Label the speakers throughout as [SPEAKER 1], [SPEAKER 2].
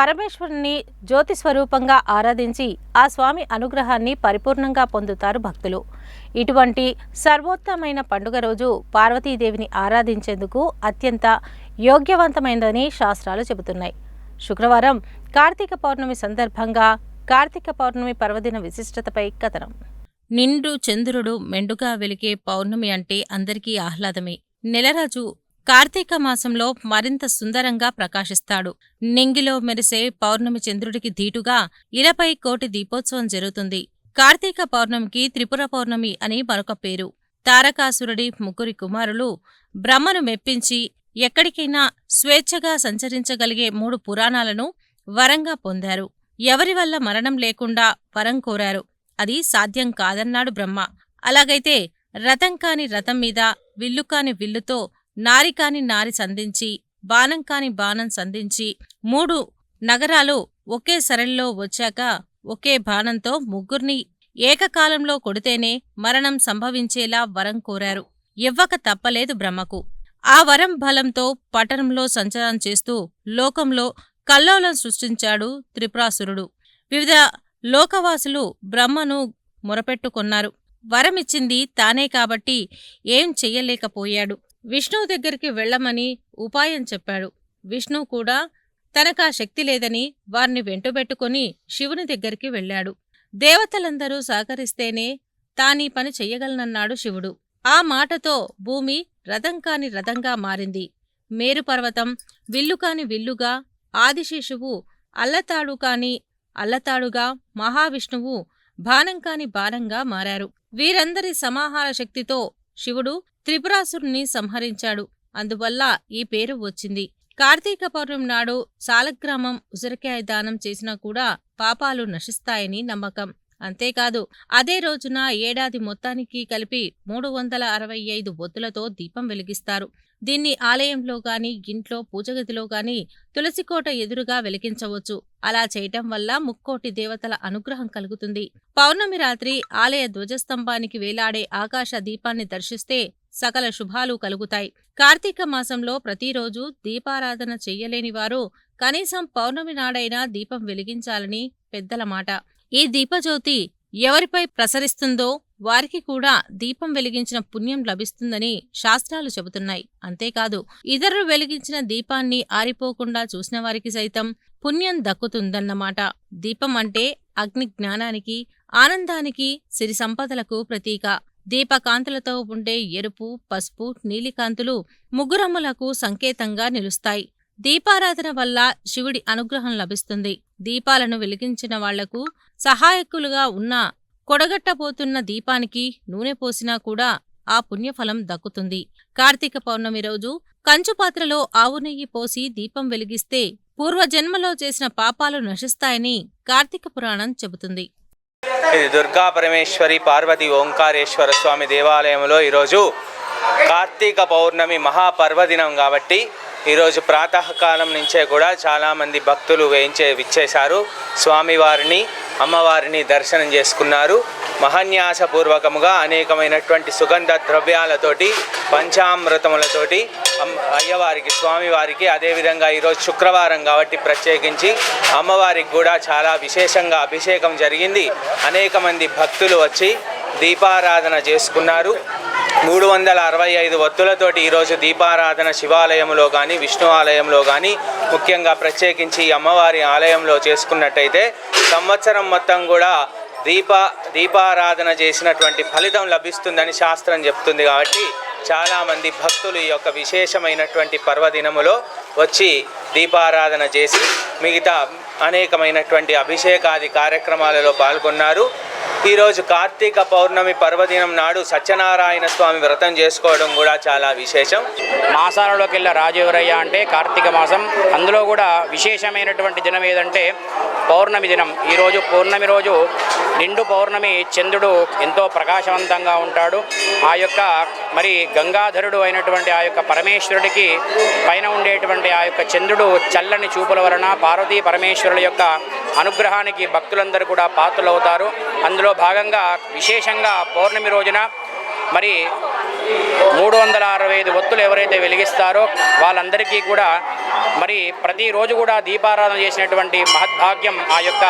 [SPEAKER 1] పరమేశ్వరుని జ్యోతి స్వరూపంగా ఆరాధించి ఆ స్వామి అనుగ్రహాన్ని పరిపూర్ణంగా పొందుతారు భక్తులు. ఇటువంటి సర్వోత్తమైన పండుగ రోజు పార్వతీదేవిని ఆరాధించేందుకు అత్యంత యోగ్యవంతమైనదని శాస్త్రాలు చెబుతున్నాయి. శుక్రవారం కార్తీక పౌర్ణమి సందర్భంగా కార్తీక పౌర్ణమి పర్వదిన విశిష్టతపై కథనం. నిండు చంద్రుడు మెండుగా వెలిగే పౌర్ణమి అంటే అందరికీ ఆహ్లాదమే. నెలరాజు కార్తీక మాసంలో మరింత సుందరంగా ప్రకాశిస్తాడు. నింగిలో మెరిసే పౌర్ణమి చంద్రుడికి ధీటుగా ఇలపై కోటి దీపోత్సవం జరుగుతుంది. కార్తీక పౌర్ణమికి త్రిపుర పౌర్ణమి అని మరొక పేరు. తారకాసురుడి ముగ్గురి కుమారులు బ్రహ్మను మెప్పించి ఎక్కడికైనా స్వేచ్ఛగా సంచరించగలిగే మూడు పురాణాలను వరంగా పొందారు. ఎవరి వల్ల మరణం లేకుండా వరం కోరారు? అది సాధ్యం కాదన్నాడు బ్రహ్మ. అలాగైతే రథం కాని రథం మీద విల్లు కాని విల్లుతో నారికాని నారి సంధించి బాణం కాని బాణం సంధించి మూడు నగరాలు ఒకే సరళిలో వచ్చాక ఒకే బాణంతో ముగ్గుర్ని ఏకకాలంలో కొడితేనే మరణం సంభవించేలా వరం కోరారు. ఇవ్వక తప్పలేదు బ్రహ్మకు. ఆ వరం బలంతో పట్టణంలో సంచారం చేస్తూ లోకంలో కల్లోలం సృష్టించాడు త్రిపురాసురుడు. వివిధ లోకవాసులు బ్రహ్మను మొరపెట్టుకొన్నారు. వరమిచ్చింది తానే కాబట్టి ఏం చెయ్యలేకపోయాడు. విష్ణువు దగ్గరికి వెళ్ళమని ఉపాయం చెప్పాడు. విష్ణువు కూడా తనకా శక్తి లేదని వారిని వెంటబెట్టుకుని శివుని దగ్గరికి వెళ్ళాడు. దేవతలందరూ సహకరిస్తేనే తానీ పని చెయ్యగలనన్నాడు శివుడు. ఆ మాటతో భూమి రథం కాని రథంగా మారింది. మేరుపర్వతం విల్లు కాని విల్లుగా ఆదిశేషువు అల్లతాడు కాని అల్లతాడుగా మహావిష్ణువు బాణం కాని బాణంగా మారారు. వీరందరి సమాహార శక్తితో శివుడు త్రిపురాసురుని సంహరించాడు. అందువల్ల ఈ పేరు వచ్చింది. కార్తీక పౌర్ణమి నాడు సాలగ్రామం ఉసిరికాయ దానం చేసినా కూడా పాపాలు నశిస్తాయని నమ్మకం. అంతేకాదు అదే రోజున ఏడాది మొత్తానికి కలిపి మూడు వందల అరవై ఐదు ఒత్తులతో దీపం వెలిగిస్తారు. దీన్ని ఆలయంలో గాని ఇంట్లో పూజగదిలో గాని తులసికోట ఎదురుగా వెలిగించవచ్చు. అలా చేయటం వల్ల ముక్కోటి దేవతల అనుగ్రహం కలుగుతుంది. పౌర్ణమి రాత్రి ఆలయ ధ్వజస్తంభానికి వేలాడే ఆకాశ దీపాన్ని దర్శిస్తే సకల శుభాలు కలుగుతాయి. కార్తీక మాసంలో ప్రతిరోజు దీపారాధన చెయ్యలేని వారు కనీసం పౌర్ణమి నాడైనా దీపం వెలిగించాలని పెద్దల మాట. ఈ దీపజ్యోతి ఎవరిపై ప్రసరిస్తుందో వారికి కూడా దీపం వెలిగించిన పుణ్యం లభిస్తుందని శాస్త్రాలు చెబుతున్నాయి. అంతేకాదు ఇతరులు వెలిగించిన దీపాన్ని ఆరిపోకుండా చూసిన వారికి సైతం పుణ్యం దక్కుతుందన్నమాట. దీపం అంటే అగ్ని జ్ఞానానికి ఆనందానికి సిరి సంపదలకు ప్రతీక. దీపకాంతులతో ఉండే ఎరుపు పసుపు నీలికాంతులు ముగ్గురమ్మలకు సంకేతంగా నిలుస్తాయి. దీపారాధన వల్ల శివుడి అనుగ్రహం లభిస్తుంది. దీపాలను వెలిగించిన వాళ్ళకు సహాయకులుగా ఉన్న కొడగట్టబోతున్న దీపానికి నూనె పోసినా కూడా ఆ పుణ్యఫలం దక్కుతుంది. కార్తీక పౌర్ణమి రోజు కంచుపాత్రలో ఆవు నెయ్యి పోసి దీపం వెలిగిస్తే పూర్వజన్మలో చేసిన పాపాలు నశిస్తాయని కార్తీక పురాణం చెబుతుంది.
[SPEAKER 2] ఇది దుర్గా పరమేశ్వరి పార్వతి ఓంకారేశ్వర స్వామి దేవాలయంలో ఈరోజు కార్తీక పౌర్ణమి మహాపర్వదినం కాబట్టి ఈరోజు ప్రాతకాలం నుంచే కూడా చాలామంది భక్తులు వేయించే విచ్చేశారు. స్వామివారిని అమ్మవారిని దర్శనం చేసుకున్నారు. మహాన్యాసపూర్వకముగా అనేకమైనటువంటి సుగంధ ద్రవ్యాలతోటి పంచామృతములతోటి అమ్- అయ్యవారికి స్వామివారికి అదేవిధంగా ఈరోజు శుక్రవారం కాబట్టి ప్రత్యేకించి అమ్మవారికి కూడా చాలా విశేషంగా అభిషేకం జరిగింది. అనేక మంది భక్తులు వచ్చి దీపారాధన చేసుకున్నారు. మూడు వందల అరవై ఐదు వత్తులతోటి ఈరోజు దీపారాధన శివాలయంలో కానీ విష్ణు ఆలయంలో కానీ ముఖ్యంగా ప్రత్యేకించి అమ్మవారి ఆలయంలో చేసుకున్నట్టయితే సంవత్సరం మొత్తం కూడా దీప దీపారాధన చేసినటువంటి ఫలితం లభిస్తుందని శాస్త్రం చెప్తుంది కాబట్టి చాలామంది భక్తులు ఈ యొక్క విశేషమైనటువంటి పర్వదినములో వచ్చి దీపారాధన చేసి మిగతా అనేకమైనటువంటి అభిషేకాది కార్యక్రమాలలో పాల్గొన్నారు. ఈరోజు కార్తీక పౌర్ణమి పర్వదినం నాడు సత్యనారాయణ స్వామి వ్రతం చేసుకోవడం కూడా చాలా విశేషం.
[SPEAKER 3] మాసాలలోకి వెళ్ళిన రాజెవరయ్య అంటే కార్తీక మాసం. అందులో కూడా విశేషమైనటువంటి దినం ఏదంటే పౌర్ణమి దినం. ఈరోజు పౌర్ణమి రోజు నిండు పౌర్ణమి చంద్రుడు ఎంతో ప్రకాశవంతంగా ఉంటాడు. ఆ యొక్క మరి గంగాధరుడు అయినటువంటి ఆ యొక్క పరమేశ్వరుడికి పైన ఉండేటువంటి ఆ యొక్క చంద్రుడు చల్లని చూపుల వలన పార్వతీ పరమేశ్వరుల యొక్క అనుగ్రహానికి భక్తులందరూ కూడా పాత్రలవుతారు. అందులో భాగంగా విశేషంగా పౌర్ణమి రోజున మరి మూడు వందల అరవై ఐదు ఒత్తులు ఎవరైతే వెలిగిస్తారో వాళ్ళందరికీ కూడా మరి ప్రతిరోజు కూడా దీపారాధన చేసినటువంటి మహద్భాగ్యం ఆ యొక్క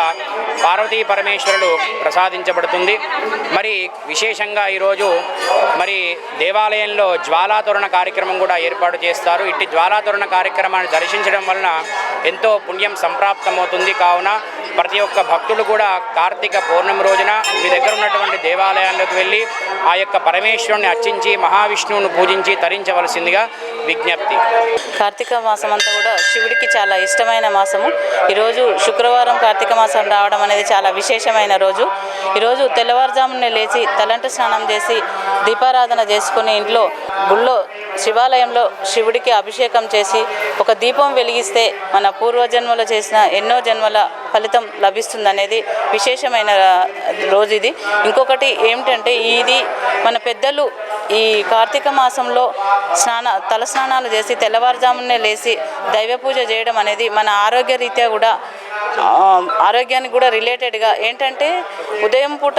[SPEAKER 3] పార్వతీ పరమేశ్వరుడు ప్రసాదించబడుతుంది. మరి విశేషంగా ఈరోజు మరి దేవాలయంలో జ్వాలాతోరణ కార్యక్రమం కూడా ఏర్పాటు చేస్తారు. ఇట్టి జ్వాలాతోరణ కార్యక్రమాన్ని దర్శించడం వలన ఎంతో పుణ్యం సంప్రాప్తమవుతుంది. కావున ప్రతి ఒక్క భక్తులు కూడా కార్తీక పౌర్ణమి రోజున మీ దగ్గర ఉన్నటువంటి దేవాలయాల్లోకి వెళ్ళి ఆ యొక్క పరమేశ్వరుని అర్చించి మహావిష్ణువును పూజించి తరించవలసిందిగా విజ్ఞప్తి.
[SPEAKER 4] కార్తీక మాసం అంతా కూడా శివుడికి చాలా ఇష్టమైన మాసము. ఈరోజు శుక్రవారం కార్తీక మాసం రావడం అనేది చాలా విశేషమైన రోజు. ఈరోజు తెల్లవారుజామునే లేచి తలంట స్నానం చేసి దీపారాధన చేసుకుని ఇంట్లో గుళ్ళో శివాలయంలో శివుడికి అభిషేకం చేసి ఒక దీపం వెలిగిస్తే మన పూర్వజన్మలో చేసిన ఎన్నో జన్మల ఫలితం లభిస్తుంది విశేషమైన రోజు ఇది. ఇంకొకటి ఏమిటంటే ఇది మన పెద్దలు ఈ కార్తీక మాసంలో స్నాన తల స్నానాలు చేసి తెల్లవారుజామునే లేచి దైవ పూజ చేయడం అనేది మన ఆరోగ్య రీత్యా కూడా ఆరోగ్యానికి కూడా రిలేటెడ్గా ఏంటంటే ఉదయం పూట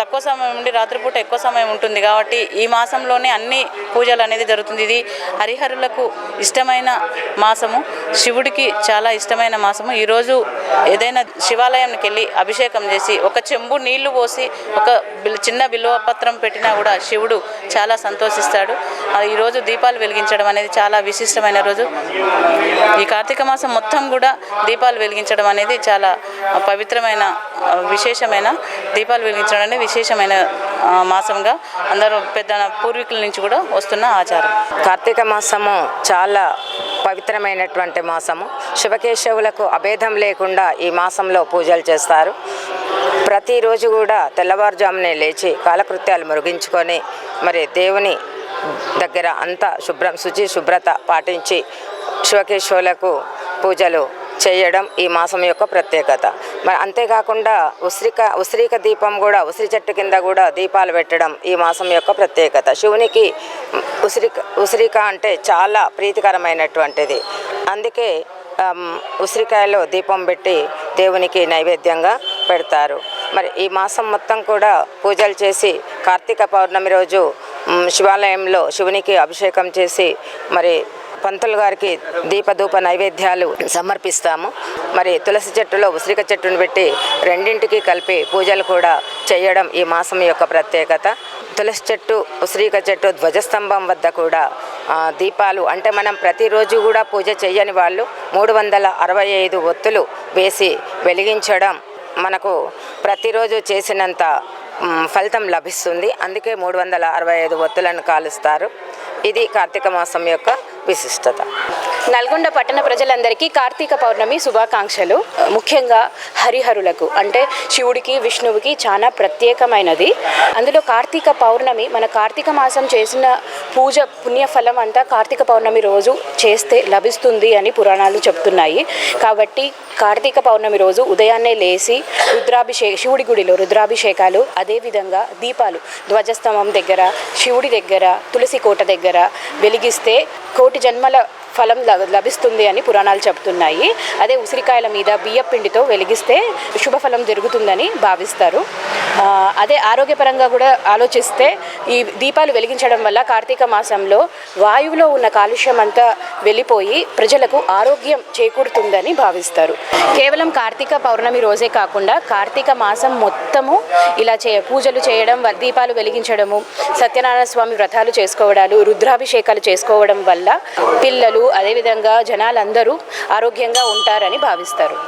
[SPEAKER 4] తక్కువ సమయం ఉండి రాత్రిపూట ఎక్కువ సమయం ఉంటుంది కాబట్టి ఈ మాసంలోనే అన్ని పూజలు అనేది జరుగుతుంది. ఇది హరిహరులకు ఇష్టమైన మాసము. శివుడికి చాలా ఇష్టమైన మాసము. ఈరోజు ఏదైనా శివాలయానికి వెళ్ళి అభిషేకం చేసి ఒక చెంబు నీళ్ళు పోసి ఒక బిల్- చిన్న బిల్వ పత్రం పెట్టినా కూడా శివుడు చాలా సంతోషిస్తాడు. ఆ ఈరోజు దీపాలు వెలిగించడం అనేది చాలా విశిష్టమైన రోజు. ఈ కార్తీక మాసం మొత్తం కూడా దీపాలు వెలిగించడం అనేది చాలా పవిత్రమైన విశేషమైన దీపాలు వెలిగించడం అనేది విశేషమైన మాసంగా అందరూ పెద్ద పూర్వీకుల నుంచి కూడా వస్తున్న ఆచారం.
[SPEAKER 5] కార్తీక మాసము చాలా పవిత్రమైనటువంటి మాసము. శివకేశవులకు అభేదం లేకుండా ఈ మాసంలో పూజలు చేస్తారు. ప్రతిరోజు కూడా తెల్లవారుజామునే లేచి కాలకృత్యాలు మురిగించుకొని మరి దేవుని దగ్గర అంతా శుభ్రం శుచి శుభ్రత పాటించి శివకేశవులకు పూజలు చేయడం ఈ మాసం యొక్క ప్రత్యేకత. మరి అంతేకాకుండా ఉసిరిక ఉసిరిక దీపం కూడా ఉసిరి చెట్టు కింద కూడా దీపాలు పెట్టడం ఈ మాసం యొక్క ప్రత్యేకత. శివునికి ఉసిరిక ఉసిరిక అంటే చాలా ప్రీతికరమైనటువంటిది. అందుకే ఉసిరికాయలో దీపం పెట్టి దేవునికి నైవేద్యంగా పెడతారు. మరి ఈ మాసం మొత్తం కూడా పూజలు చేసి కార్తీక పౌర్ణమి రోజు శివాలయంలో శివునికి అభిషేకం చేసి మరి పంతులు గారికి దీపధూప నైవేద్యాలు సమర్పిస్తాము. మరి తులసి చెట్టులో ఉసిరిక చెట్టును పెట్టి రెండింటికి కలిపి పూజలు కూడా చేయడం ఈ మాసం యొక్క ప్రత్యేకత. తులసి చెట్టు ఉసిరిక చెట్టు ధ్వజస్తంభం వద్ద కూడా దీపాలు అంటే మనం ప్రతిరోజు కూడా పూజ చేయని వాళ్ళు మూడు వందల అరవై ఐదు ఒత్తులు వేసి వెలిగించడం మనకు ప్రతిరోజు చేసినంత ఫలితం లభిస్తుంది. అందుకే మూడు వందల అరవై ఐదు ఒత్తులను కాలుస్తారు. ఇది కార్తీక మాసం యొక్క విశిష్టత.
[SPEAKER 6] నల్గొండ పట్టణ ప్రజలందరికీ కార్తీక పౌర్ణమి శుభాకాంక్షలు. ముఖ్యంగా హరిహరులకు అంటే శివుడికి విష్ణువుకి చాలా ప్రత్యేకమైనది. అందులో కార్తీక పౌర్ణమి మన కార్తీక మాసం చేసిన పూజ పుణ్యఫలం అంతా కార్తీక పౌర్ణమి రోజు చేస్తే లభిస్తుంది అని పురాణాలు చెప్తున్నాయి. కాబట్టి కార్తీక పౌర్ణమి రోజు ఉదయాన్నే లేచి రుద్రాభిషేక శివుడి గుడిలో రుద్రాభిషేకాలు అదేవిధంగా దీపాలు ధ్వజస్తంభం దగ్గర శివుడి దగ్గర తులసి కోట దగ్గర వెలిగిస్తే కోటి జన్మల ఫలం లభిస్తుంది అని పురాణాలు చెబుతున్నాయి. అదే ఉసిరికాయల మీద బియ్య పిండితో వెలిగిస్తే శుభఫలం జరుగుతుందని భావిస్తారు. అదే ఆరోగ్యపరంగా కూడా ఆలోచిస్తే ఈ దీపాలు వెలిగించడం వల్ల కార్తీక మాసంలో వాయువులో ఉన్న కాలుష్యం అంతా వెళ్ళిపోయి ప్రజలకు ఆరోగ్యం చేకూరుతుందని భావిస్తారు. కేవలం కార్తీక పౌర్ణమి రోజే కాకుండా కార్తీక మాసం మొత్తము ఇలా చే పూజలు చేయడం దీపాలు వెలిగించడము సత్యనారాయణ స్వామి వ్రతాలు చేసుకోవడాలు రుద్రాభిషేకాలు చేసుకోవడం వల్ల పిల్లలు అదేవిధంగా జనాలందరూ ఆరోగ్యంగా ఉంటారని భావిస్తారు.